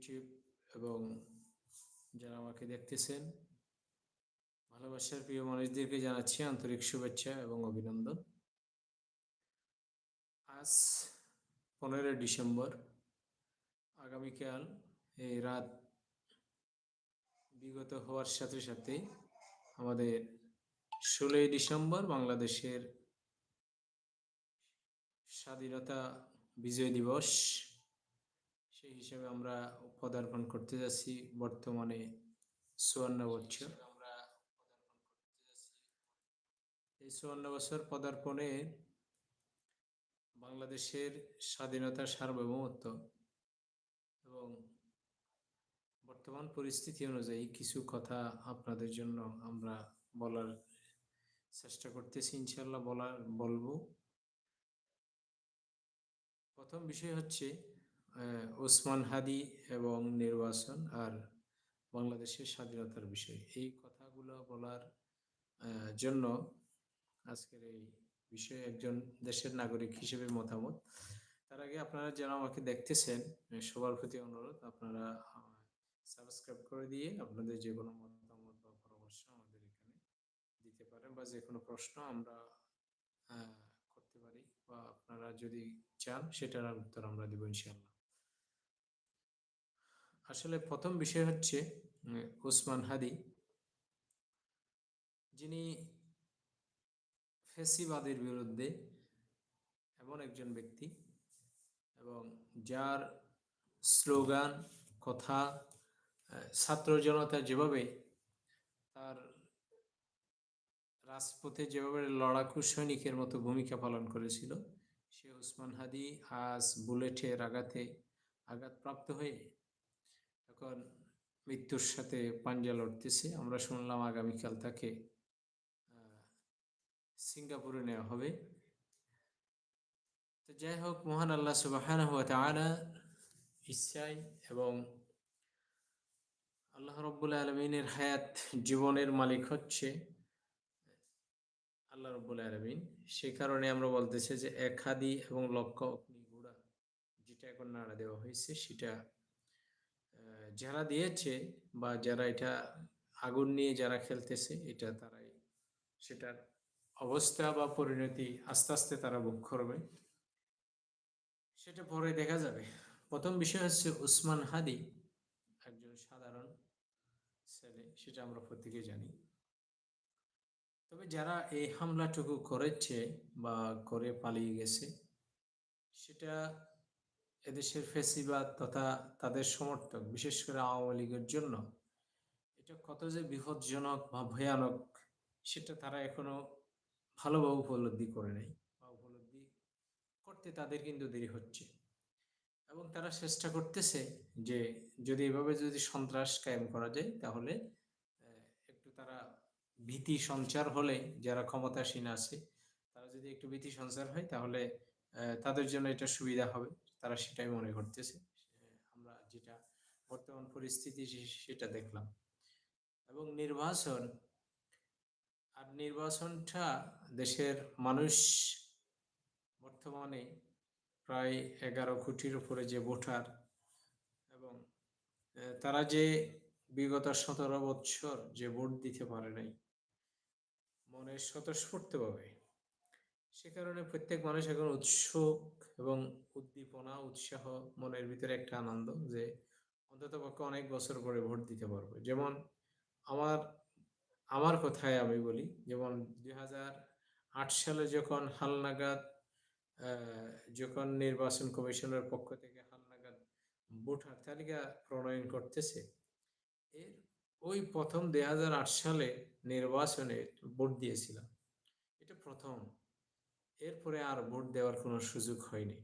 YouTube এবং যারা আমাকে দেখতেছেন, ভালোবাসার প্রিয় মানুষদেরকে জানাচ্ছি আন্তরিক শুভেচ্ছা এবং অভিনন্দন। আজ পনেরোই ডিসেম্বর, আগামীকাল এই রাত বিগত হওয়ার সাথে সাথে আমাদের ষোলোই ডিসেম্বর বাংলাদেশের স্বাধীনতা বিজয় দিবস সেই হিসাবে আমরা পদার্পণ করতে যাচ্ছি বর্তমানে চুয়ান্ন বছর। আমরা এই চুয়ান্ন বছর পদার্পণে বাংলাদেশের স্বাধীনতা সার্বভৌমত্ব এবং বর্তমান পরিস্থিতি অনুযায়ী কিছু কথা আপনাদের জন্য আমরা বলার চেষ্টা করতেছি ইনশাল্লাহ বলার, বলব। প্রথম বিষয় হচ্ছে ওসমান হাদি এবং নির্বাচন আর বাংলাদেশের স্বাধীনতার বিষয়। এই কথাগুলো বলার জন্য আজকের এই বিষয়ে একজন দেশের নাগরিক হিসেবে মতামত। তার আগে আপনারা যারা আমাকে দেখতেছেন সবার প্রতি অনুরোধ, আপনারা সাবস্ক্রাইব করে দিয়ে আপনাদের যে কোনো মতামত বা পরামর্শ আমাদের এখানে দিতে পারেন বা যে কোনো প্রশ্ন আমরা করতে পারি বা আপনারা যদি চান, সেটার উত্তর আমরা দিব ইনশাল্লাহ আসলে প্রথম বিষয় হচ্ছে উম, ওসমান হাদি যিনি ফেসিবাদের বিরুদ্ধে এমন একজন ব্যক্তি এবং যার স্লোগান কথা ছাত্র জনতা যেভাবে তার রাজপথে যেভাবে লড়াকু সৈনিকের মতো ভূমিকা পালন করেছিল সে ওসমান হাদি আজ বুলেটের আঘাতে আঘাতপ্রাপ্ত হয়ে মৃত্যুর সাথে পাঞ্জা লড়তেছে। আমরা শুনলাম আগামীকাল তাকে সিঙ্গাপুরে নেওয়া হবে। তো যাই হোক, মহান আল্লাহ সুবাহানাহু ওয়া তাআলা ইচ্ছায় এবং আল্লাহ রব্বুল আলমিনের হায়াত জীবনের মালিক হচ্ছে আল্লাহ রব্বুল আলমিন। সে কারণে আমরা বলতেছি যে এক হাদি এবং অগ্নি গুড়া যেটা এখন নাড়া দেওয়া হয়েছে, সেটা যারা দিয়েছে বা যারা এটা আগুন নিয়ে যারা খেলতেছে, এটা তারাই সেটার অবস্থা বা পরিণতি আস্তে আস্তে তারা ভোগ করবে। সেটা পরে দেখা যাবে। প্রথম বিষয় হচ্ছে উসমান হাদি একজন সাধারণ ছেলে, সেটা আমরা প্রত্যেকে জানি। তবে যারা এই হামলাটুকু করেছে বা করে পালিয়ে গেছে, সেটা এদেশের ফেসিবাদ তথা তাদের সমর্থক, বিশেষ করে আওয়ামী লীগের জন্য, এটা কত যে বিপজ্জনক বা ভয়ানক, সেটা তারা এখনও ভালোভাবে উপলব্ধি করে নেই বা উপলব্ধি করতে তাদের কিন্তু দেরি হচ্ছে। এবং তারা চেষ্টা করতেছে যে যদি এভাবে যদি সন্ত্রাস কায়েম করা যায়, তাহলে একটু তারা ভীতি সঞ্চার হলে, যারা ক্ষমতাসীন আছে, তারা যদি একটু ভীতি সঞ্চার হয়, তাহলে তাদের জন্য এটা সুবিধা হবে। তারা সেটাই মনে করতেছে। আমরা যেটা বর্তমান পরিস্থিতি সেটা দেখলাম। এবং নির্বাচন, আর নির্বাচনটা দেশের মানুষ বর্তমানে প্রায় এগারো কোটির উপরে যে ভোটার এবং তারা যে বিগত সতেরো বছর যে ভোট দিতে পারে নাই, মনে স্বতঃস্ফূর্তভাবে সে কারণে প্রত্যেক মানুষ এখন উৎসুক এবং উদ্দীপনা, উৎসাহ, মনের ভিতরে একটা আনন্দ যে অন্তত পক্ষে অনেক বছর পরে ভোট দিতে পারব। যেমন আমার আমার কথায় আমি বলি, যেমন দুই হাজার আট সালে যখন হালনাগাদ যখন নির্বাচন কমিশনের পক্ষ থেকে হালনাগাদ ভোটার তালিকা প্রণয়ন করতেছে, এর ওই প্রথম দুই হাজার আট সালে নির্বাচনে ভোট দিয়েছিলাম। এটা প্রথম। এরপরে আর ভোট দেওয়ার কোনো সুযোগ হয়নি।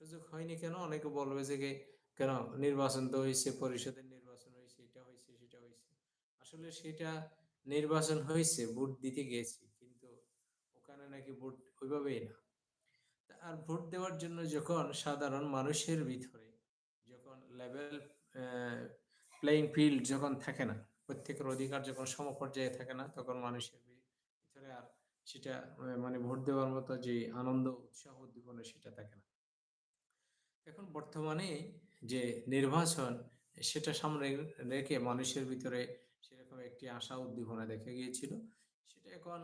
সুযোগ হয়নি কেন? অনেকে বলবে যে কেন নির্বাচন তো হয়েছে, পরিষদের নির্বাচন হয়েছে, এটা হয়েছে, সেটা হয়েছে। আসলে সেটা নির্বাচন হয়েছে, ভোট দিতে গিয়েছি কিন্তু ওখানে নাকি ভোট ওইভাবেই না। আর ভোট দেওয়ার জন্য যখন সাধারণ মানুষের ভিতরে যখন লেভেল প্লেইং ফিল্ড যখন থাকে না, প্রত্যেকের অধিকার যখন সমপর্যায়ে থাকে না, তখন মানুষের সেটা মানে ভোট দেওয়ার মতো যে আনন্দ, উৎসাহ উদ্দীপনা সেটা থাকে না। এখন বর্তমানে যে নির্বাচন, সেটা সামনে রেখে মানুষের ভিতরে সেরকম একটি আশা উদ্দীপনা দেখা গিয়েছিল। সেটা এখন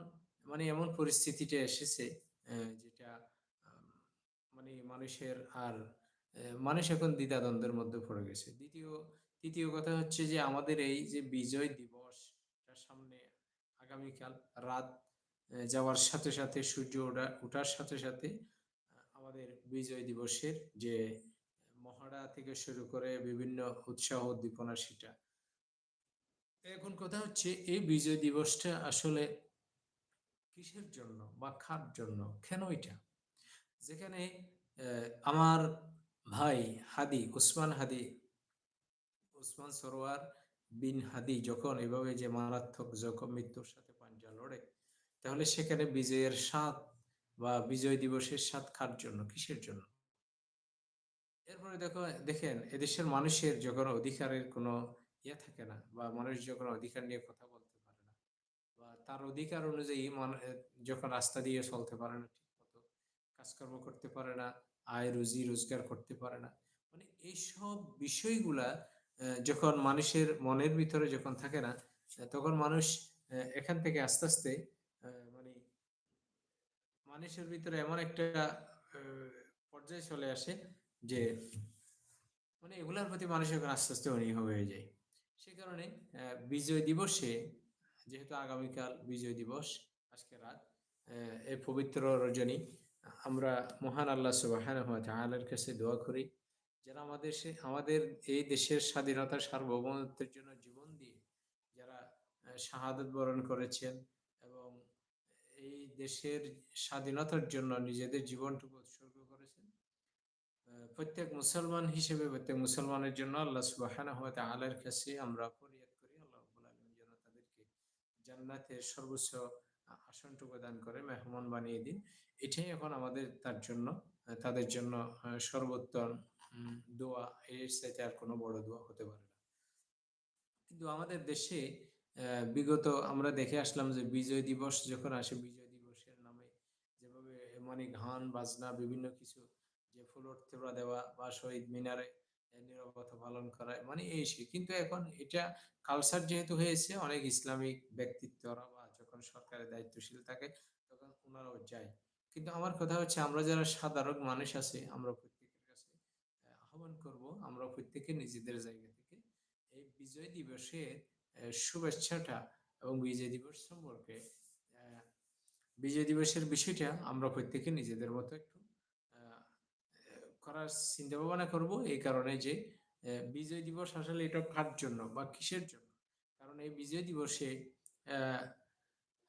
মানে এমন পরিস্থিতিতে এসেছে যেটা মানে মানুষের আর মানুষ এখন দ্বিধাদ্বন্দ্বের মধ্যে পড়ে গেছে। দ্বিতীয়, তৃতীয় কথা হচ্ছে যে আমাদের এই যে বিজয় দিবস সামনে আগামীকাল রাত যাওয়ার সাথে সাথে সূর্য ওঠা, ওঠার সাথে সাথে আমাদের বিজয় দিবসের যে মহড়া থেকে শুরু করে বিভিন্ন উৎসাহ উদ্দীপনা সেটা এখন কথা হচ্ছে, এই বিজয় দিবসটা আসলে কিসের জন্য বা খার জন্য? কেন এটা? যেখানে আমার ভাই হাদি, উসমান হাদি, উসমান সরোয়ার বিন হাদি যখন এভাবে যে মারাত্মক জখম মৃত্যুর সাথে পাঞ্জা লড়ে তাহলে সেখানে বিজয়ের স্বাদ বা বিজয় দিবসের স্বাদ কার জন্য? কিসের জন্য? এরপরে দেখো, দেখেন, এদেশের মানুষের যখন অধিকারের কোনো ইয়ে থাকে না বা মানুষ যখন অধিকার নিয়ে কথা বলতে পারে না বা তার অধিকার অনুযায়ী যখন রাস্তা দিয়ে চলতে পারে না, ঠিক মতো কাজকর্ম করতে পারে না, আয়, রুজি, রোজগার করতে পারে না মানে এইসব বিষয়গুলা যখন মানুষের মনের ভিতরে যখন থাকে না তখন মানুষ এখান থেকে আস্তে আস্তে মানে মানুষের ভিতরে এমন একটা পর্যায়ে চলে আসে যে মানে এগুলার প্রতি মানুষের আস্তে আস্তে অনীহ হয়ে যায়। সে কারণে বিজয় দিবসে, যেহেতু আগামীকাল বিজয় দিবস, আজকে রাত এই পবিত্র রজনী, আমরা মহান আল্লাহ সুবাহান তাআলার কাছে দোয়া করি, যারা আমাদের সে, আমাদের এই দেশের স্বাধীনতা সার্বভৌমত্বের জন্য জীবন দিয়ে, যারা শাহাদত বরণ করেছেন দেশের স্বাধীনতার জন্য নিজেদের জীবনটুকু উৎসর্গ করেছেন। প্রত্যেক মুসলমান হিসেবে, প্রত্যেক মুসলমানের জন্য আল্লাহ সুবহানাহু ওয়া তাআলার কাছে আমরা ফরিয়াদ করি, আল্লাহ আলামিন যেন তাদেরকে জান্নাতের সর্বোচ্চ আসনটুকু দান করে, মেহমান বানিয়ে দিন। এটাই এখন আমাদের তার জন্য, তাদের জন্য সর্বোত্তম দোয়া। এর সাথে আর কোনো বড় দোয়া হতে পারে না। কিন্তু আমাদের দেশে বিগত আমরা দেখে আসলাম যে বিজয় দিবস যখন আসে, বিজয় মানে গান, বাজনা, বিভিন্ন কিছু যে ফুলোত্তরা দেওয়া বা শহীদ মিনারে নীরবতা পালন করা মানে এই সে। কিন্তু এখন এটা কালচার যেহেতু হয়েছে, অনেক ইসলামিক ব্যক্তিত্বরা বা যখন সরকারের দায়িত্বশীল থাকে, তখন ওনারাও যায়। কিন্তু আমার কথা হচ্ছে, আমরা যারা সাধারণ মানুষ আছে, আমরা প্রত্যেকের কাছে আহ্বান করব, আমরা প্রত্যেকে নিজেদের জায়গা থেকে এই বিজয় দিবসের শুভেচ্ছাটা এবং বিজয় দিবস সম্পর্কে বিজয় দিবসের বিষয়টা আমরা প্রত্যেকে নিজেদের মতো একটু করার চিন্তা ভাবনা করব এই কারণে যে বিজয় দিবস আসলে এটা কার জন্য বা কিসের জন্য? কারণ এই বিজয় দিবসে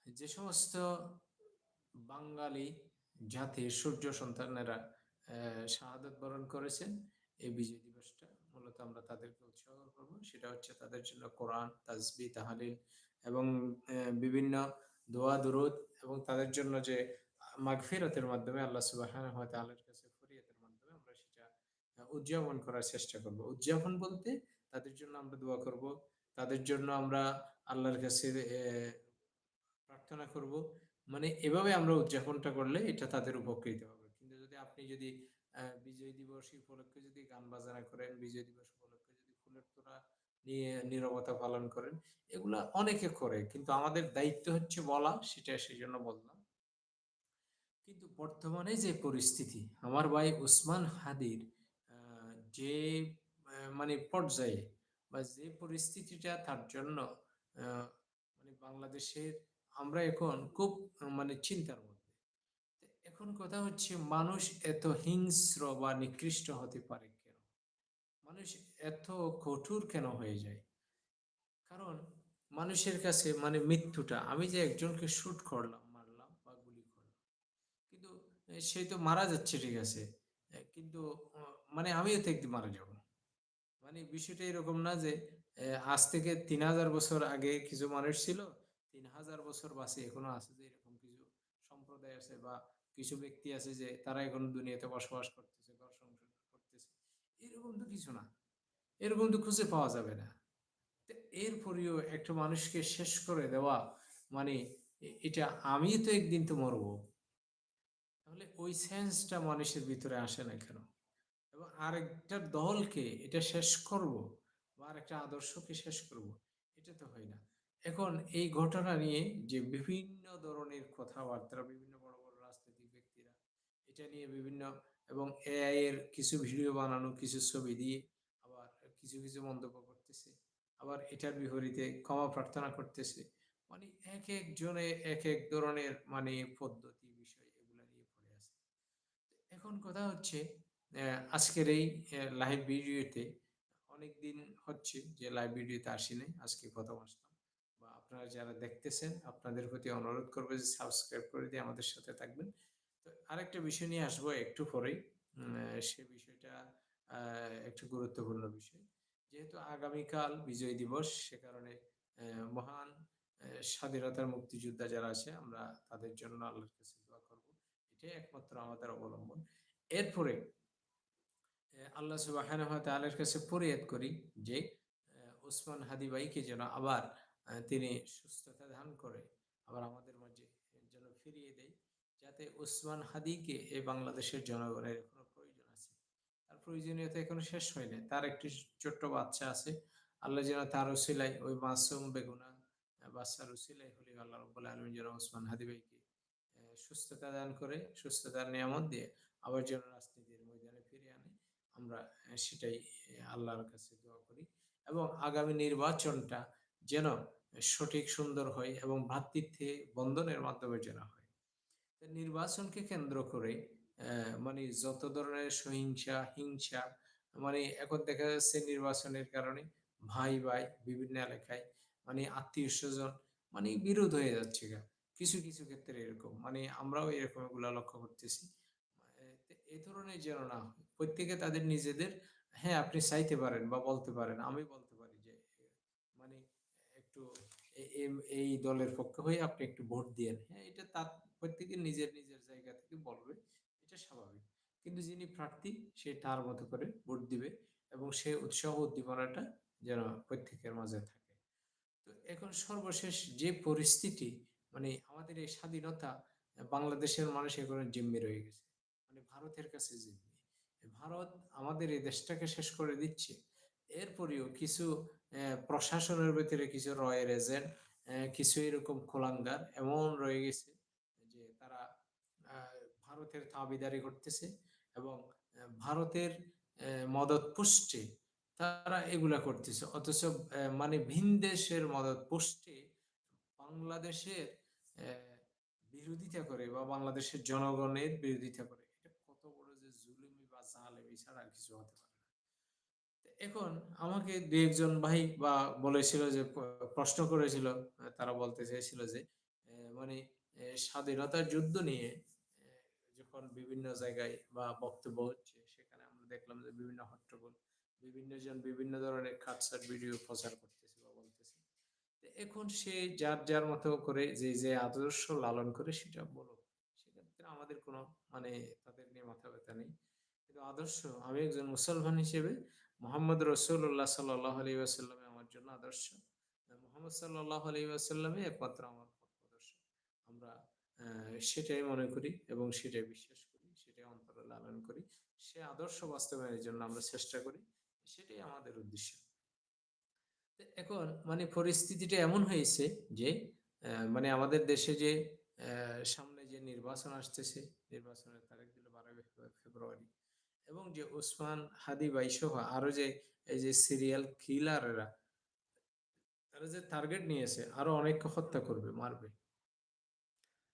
যে সমস্ত বাঙালি জাতির সূর্য সন্তানেরা শাহাদত বরণ করেছেন, এই বিজয় দিবসটা মূলত আমরা তাদেরকে উৎসাহ করব। সেটা হচ্ছে তাদের জন্য কোরআন, তাজবি, তাহালিল এবং বিভিন্ন দোয়া, দুরুদ এবং তাদের জন্য যে মাগফিরতের মাধ্যমে আল্লাহ ওয়া তাআলার কাছে ফরিয়াদের মাধ্যমে আমরা সেটা উদযাপন করার চেষ্টা করব। উদযাপন বলতে তাদের জন্য আমরা দোয়া করব, তাদের জন্য আমরা আল্লাহর কাছে প্রার্থনা করব। মানে এভাবে আমরা উদযাপনটা করলে এটা তাদের উপকৃত হবে। কিন্তু যদি আপনি যদি বিজয় দিবস উপলক্ষে যদি গান বাজনা করেন, বিজয় দিবস উপলক্ষে যদি ফুলের তোড়া নিয়ে নীরবতা পালন করেন। এগুলা অনেকে করে, কিন্তু আমাদের দায়িত্ব হচ্ছে বলা, সেটা সেই জন্য বললাম। কিন্তু বর্তমানে যে পরিস্থিতি, আমার ভাই উসমান হাদির যে মানে পর্যায়ে বা যে পরিস্থিতিটা তার জন্য মানে বাংলাদেশের আমরা এখন খুব মানে চিন্তার মধ্যে। এখন কথা হচ্ছে, মানুষ এত হিংস্র বা নিকৃষ্ট হতে পারে মানুষ এত কঠোর কেন হয়ে যায়? কারণ মানুষের কাছে মানে মৃত্যুটা, আমি যে একজনকে শুট করলাম, মারলাম বা গুলি করলাম, কিন্তু সে তো মারা যাচ্ছে, ঠিক আছে? কিন্তু মানে আমিও তো একদিন মারা যাব। মানে বিষয়টা এরকম না যে আজ থেকে তিন হাজার বছর আগে কিছু মানুষ ছিল, তিন হাজার বছর বাসে এখনও আছে যে এরকম কিছু সম্প্রদায় আছে বা কিছু ব্যক্তি আছে যে তারা এখন দুনিয়াতে বসবাস করতেছে। এরকম তো কিছু না। এরকম তো খুঁজে পাওয়া যাবে না। এরপরেও একটা মানুষকে শেষ করে দেওয়া মানে এটা আমি তো একদিন তো মরবো। তাহলে ওই সেন্সটা মানুষের ভিতরে আসে না কেন? এবং আরেকটা দলকে এটা শেষ করব বা আরেকটা আদর্শকে শেষ করব, এটা তো হয় না। এখন এই ঘটনা নিয়ে যে বিভিন্ন ধরনের কথাবার্তা, বিভিন্ন বড় বড় রাজনৈতিক ব্যক্তিরা, এটা নিয়ে বিভিন্ন এবং এআই এর কিছু ভিডিও বানানো, কিছু ছবি দিয়ে আবার কিছু কিছু মন্তব্য করতেছে। আবার এটার বিপরীতে ক্ষমা প্রার্থনা করতেছে। মানে এক একজনে এক এক ধরনের মানে পদ্ধতি, বিষয় এগুলো নিয়ে পড়ে আছে। এখন কথা হচ্ছে আজকের এই লাইভ ভিডিওতে অনেক দিন হচ্ছে যে লাইভ ভিডিওতে আসি নাই আজকে প্রথম আসলাম। বা আপনারা যারা দেখতেছেন, আপনাদের প্রতি অনুরোধ করব যে সাবস্ক্রাইব করে দিয়ে আমাদের সাথে থাকবেন। আরেকটা বিষয় নিয়ে আসব একটু পরেই। সে বিষয়টা একটু গুরুত্বপূর্ণ বিষয়। যেহেতু আগামীকাল বিজয় দিবস সে কারণে মহান স্বাধীনতার মুক্তিযোদ্ধা যারা আছে আমরা তাদের জন্য আল্লাহর কাছে দোয়া করব। এটাই একমাত্র আমাদের অবলম্বন। এরপরে আল্লাহ ওয়া তাআলার কাছে ফরিয়াদ করি যে ওসমান হাদি ভাইকে যেন আবার তিনি সুস্থতা দান করে আবার আমাদের মাঝে যেন ফিরিয়ে দেয়। যাতে ওসমান হাদিকে এই বাংলাদেশের জনগণের এখনও প্রয়োজন আছে। তার প্রয়োজনীয়তা এখনও শেষ হয়নি। তার একটি ছোট্ট বাচ্চা আছে। আল্লাহ যেন তার উসিলাই ওই মাসুম বেগুনা বাচ্চার উসিলাই হলে আল্লাহ রব্বুল আলমী যেন ওসমান হাদি ভাইকে সুস্থতা দান করে, সুস্থতার নিয়ামত দিয়ে আবার যেন রাজনীতির ময়দানে ফিরে আনে। আমরা সেটাই আল্লাহর কাছে দোয়া করি। এবং আগামী নির্বাচনটা যেন সঠিক, সুন্দর হয় এবং ভ্রাতৃত্বে বন্ধনের মাধ্যমে যেন হয়। নির্বাচনকে কেন্দ্র করে মানে যত ধরনের সহিংসা, হিংসা মানে এখন দেখা যাচ্ছে নির্বাচনের কারণে ভাই ভাই বিভিন্ন এলাকায় মানে আত্মীয় স্বজন মানে বিরোধ হয়ে যাচ্ছে কিছু কিছু ক্ষেত্রে এরকম মানে আমরাও এরকম এগুলা লক্ষ্য করতেছি। এই ধরনের যেন না প্রত্যেকে তাদের নিজেদের হ্যাঁ আপনি চাইতে পারেন বা বলতে পারেন, আমি বলতে পারি যে মানে একটু এই দলের পক্ষে হয়ে আপনি একটু ভোট দিয়েন। হ্যাঁ এটা তার প্রত্যেকে নিজের নিজের জায়গা থেকে বলবে, এটা স্বাভাবিক। কিন্তু যিনি প্রার্থী, সে তার মতো করে ভোট দিবে এবং সে উৎসাহ উদ্দীপনাটা যেন প্রত্যেকের মাঝে থাকে। তো এখন সর্বশেষ যে পরিস্থিতি মানে আমাদের এই স্বাধীনতা, বাংলাদেশের মানুষ এখন জিম্মি রয়ে গেছে। মানে ভারতের কাছে জিম্মি। ভারত আমাদের এই দেশটাকে শেষ করে দিচ্ছে। এরপরেও কিছু প্রশাসনের ভিতরে কিছু রয়ের এজেন্ট কিছু এরকম খোলাঙ্গার এমন রয়ে গেছে ভারতের তাবেদারি করতেছে এবং ভারতের মদত পুষ্টে তারা এগুলা করতেছে। অথচ মানে ভিন দেশের মদত পুষ্টে বাংলাদেশের বিরোধিতা করে বা বাংলাদেশের জনগণের বিরোধিতা করে। এটা কত বড় যে জুলুমি বা জালেমি ছাড়া কিছু হতে পারে এখন আমাকে দু একজন ভাই বা বলেছিল যে প্রশ্ন করেছিল, তারা বলতে চাইছিল যে মানে স্বাধীনতার যুদ্ধ নিয়ে যখন বিভিন্ন জায়গায় বা বক্তব্য হচ্ছে, সেখানে আমরা দেখলাম যে বিভিন্ন হট্টগোল বিভিন্ন জন বিভিন্ন ধরনের কাটসাট ভিডিও প্রচার করতেছে বা বলতেছে। এখন সে যার যার মতো করে যে যে আদর্শ লালন করে সেটা বলো সেক্ষেত্রে আমাদের কোনো মানে তাদের নিয়ে মাথা ব্যথা নেই। কিন্তু আদর্শ, আমি একজন মুসলমান হিসেবে মোহাম্মদ রসুল্লাহ সাল্লাহ আলী আসাল্লামে আমার জন্য আদর্শ। মোহাম্মদ সাল্লাহ আলী আসাল্লামে একমাত্র আমার সেটাই মনে করি এবং সেটাই বিশ্বাস করি, সেটাই অন্তরে লালন করি। সে আদর্শ বাস্তবায়নের জন্য আমরা চেষ্টা করি, সেটাই আমাদের উদ্দেশ্য। এখন মানে পরিস্থিতিটা এমন হয়েছে যে মানে আমাদের দেশে যে সামনে যে নির্বাচন আসতেছে, নির্বাচনের তারিখ দিল বারোই ফেব্রুয়ারি এবং যে ওসমান হাদি ভাই সহ আরও যে, এই যে সিরিয়াল কিলাররা তারা যে টার্গেট নিয়েছে, আরও অনেককে হত্যা করবে, মারবে।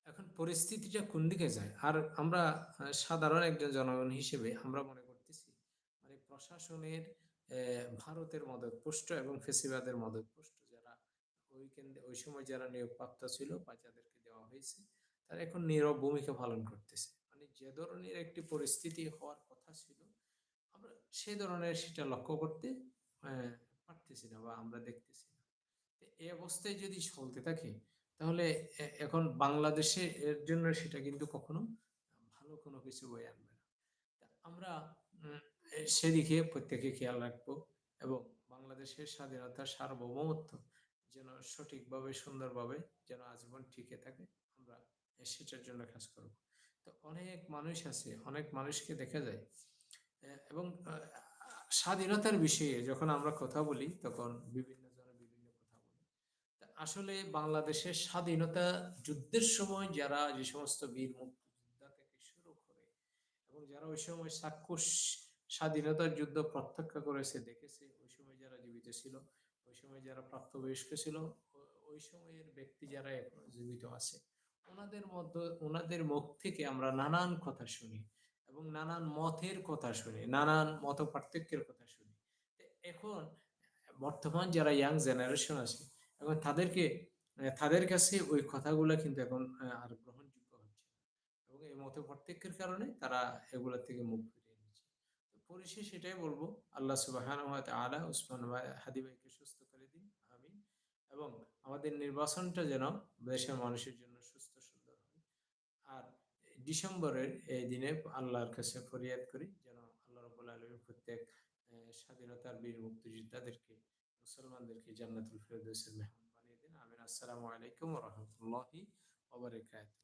এখন পরিস্থিতিটা কোন দিকে যায়? আর আমরা সাধারণ একজন জনগণ হিসেবে আমরা মনে করতেছি মানে প্রশাসনের ভারতের মদত পুষ্ট এবং ফেসিবাদের মদত পুষ্ট যারা ওই কেন্দ্রে, ওই সময় যারা নিয়োগপ্রাপ্ত ছিল বা যাদেরকে দেওয়া হয়েছে, তারা এখন নীরব ভূমিকা পালন করতেছে। মানে যে ধরনের একটি পরিস্থিতি হওয়ার কথা ছিল, আমরা সে ধরনের সেটা লক্ষ্য করতে পারতেছি না বা আমরা দেখতেছি না। এই অবস্থায় যদি চলতে থাকে তাহলে এখন বাংলাদেশে এর জন্য সেটা কিন্তু কখনো ভালো কোনো কিছু বয়ে আনবে না। আমরা সেদিকে প্রত্যেকে খেয়াল রাখব এবং বাংলাদেশের স্বাধীনতা সার্বভৌমত্ব যেন সঠিকভাবে, সুন্দরভাবে যেন আজীবন টিকে থাকে, আমরা সেটার জন্য কাজ করব। তো অনেক মানুষ আছে, অনেক মানুষকে দেখা যায় এবং স্বাধীনতার বিষয়ে যখন আমরা কথা বলি, তখন বিভিন্ন আসলে বাংলাদেশের স্বাধীনতা যুদ্ধের সময় যারা যে সমস্ত বীর মুক্তিযোদ্ধা থেকে শুরু করে এবং যারা ওই সময় চাক্ষুষ স্বাধীনতার যুদ্ধ প্রত্যক্ষ করেছে, দেখেছে, ওই সময় যারা জীবিত ছিল, ওই সময় যারা প্রাপ্তবয়স্ক ছিল ওই সময়ের ব্যক্তি যারা এখনও জীবিত আছে, ওনাদের মধ্যে, ওনাদের মুখ থেকে আমরা নানান কথা শুনি এবং নানান মতের কথা শুনি, নানান মত পার্থক্যের কথা শুনি। এখন বর্তমান যারা ইয়াং জেনারেশন আছে এখন তাদেরকে তাদের কাছে ওই কথাগুলো কিন্তু এখন আর গ্রহণযোগ্য হচ্ছে। এবং এই মত পার্থক্যের কারণে তারা এগুলা থেকে মুখ ফিরিয়ে নিচ্ছে। পরিশেষে এটাই বলব, আল্লাহ সুবহানাহু ওয়া তাআলা উসমান ভাই, হাদি ভাইকে সুস্থ করে দিন, আমিন। এবং আমাদের নির্বাচনটা যেন দেশের মানুষের জন্য সুস্থ, সুন্দর হয়। আর ডিসেম্বরের এই দিনে আল্লাহর কাছে ফরিয়াদ করি, যেন আল্লাহ রাব্বুল আলামিন প্রত্যেক স্বাধীনতার বীর মুক্তিযোদ্ধাদেরকে মুসলমানদেরকে জান্নাতুল ফেরদৌসের মেহমান বানিয়ে দিন আমিন আসসালামু আলাইকুম ওয়া রাহমাতুল্লাহি ওয়া বারাকাতুহু